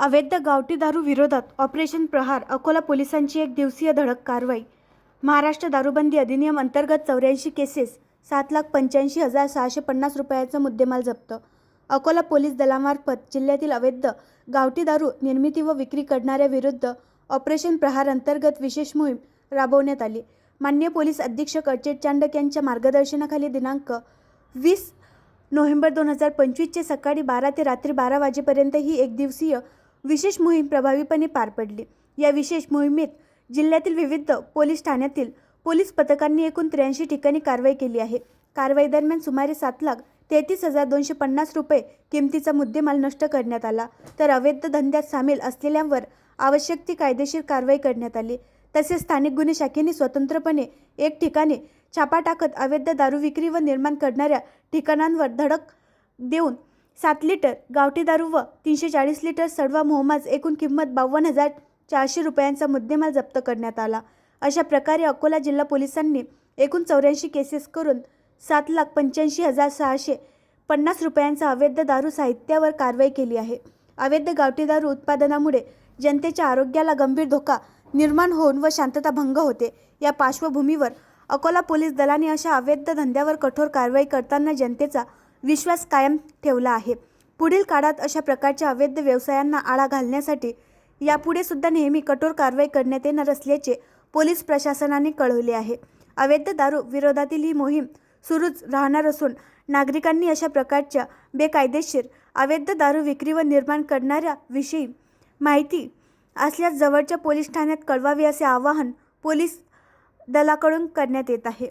अवैध गावठी दारू विरोधात ऑपरेशन प्रहार अकोला पोलिसांची एक दिवसीय धडक कारवाई. महाराष्ट्र दारूबंदी अधिनियम अंतर्गत चौऱ्याऐंशी केसेस सात लाख पंच्याऐंशी हजार सहाशे पन्नास रुपयाचा मुद्देमाल जप्त. अकोला पोलीस दलामार्फत जिल्ह्यातील अवैध गावठी दारू निर्मिती व विक्री करणाऱ्या विरुद्ध ऑपरेशन प्रहार अंतर्गत विशेष मोहीम राबवण्यात आली. मान्य पोलीस अधीक्षक अचेत चांडक यांच्या मार्गदर्शनाखाली दिनांक वीस नोव्हेंबर दोन हजार पंचवीसचे सकाळी बारा ते रात्री बारा वाजेपर्यंत ही एक दिवसीय विशेष मोहीम प्रभावीपणे पार पडली. या विशेष मोहिमेत जिल्ह्यातील विविध पोलीस ठाण्यातील पोलीस पथकांनी एकूण त्र्याऐंशी ठिकाणी कारवाई केली आहे. कारवाई दरम्यान सुमारे सात लाख तेहतीस हजार दोनशे पन्नास रुपये किमतीचा मुद्देमाल नष्ट करण्यात आला. तर अवैध धंद्यात सामील असलेल्यांवर आवश्यक ती कायदेशीर कारवाई करण्यात आली. तसेच स्थानिक गुन्हे शाखेने स्वतंत्रपणे एक ठिकाणी छापा टाकत अवैध दारू विक्री व निर्माण करणाऱ्या ठिकाणांवर धडक देऊन सात लिटर गावठी दारू व तीनशे चाळीस लिटर सडवा मोहमाज एकूण किंमत बावन्न हजार चारशे रुपयांचा मुद्देमाल जप्त करण्यात आला. अशा प्रकारे अकोला जिल्हा पोलिसांनी एकूण चौऱ्याऐंशी केसेस करून सात लाख पंच्याऐंशी हजार सहाशे पन्नास रुपयांचा अवैध दारू साहित्यावर कारवाई केली आहे. अवैध गावठी दारू उत्पादनामुळे जनतेच्या आरोग्याला गंभीर धोका निर्माण होऊन व शांतता भंग होते. या पार्श्वभूमीवर अकोला पोलीस दलाने अशा अवैध धंद्यावर कठोर कारवाई करताना जनतेचा विश्वास कायम ठेवला आहे. पुढील काळात अशा प्रकारच्या अवैध व्यवसायांना आळा घालण्यासाठी यापुढे सुद्धा नेहमी कठोर कारवाई करण्यात येणार असल्याचे पोलीस प्रशासनाने कळवले आहे. अवैध दारू विरोधातील ही मोहीम सुरूच राहणार असून नागरिकांनी अशा प्रकारच्या बेकायदेशीर अवैध दारू विक्री व निर्माण करणाऱ्या विषयी माहिती असल्यास जवळच्या पोलीस ठाण्यात कळवावे असे आवाहन पोलीस दलाकडून करण्यात येत आहे.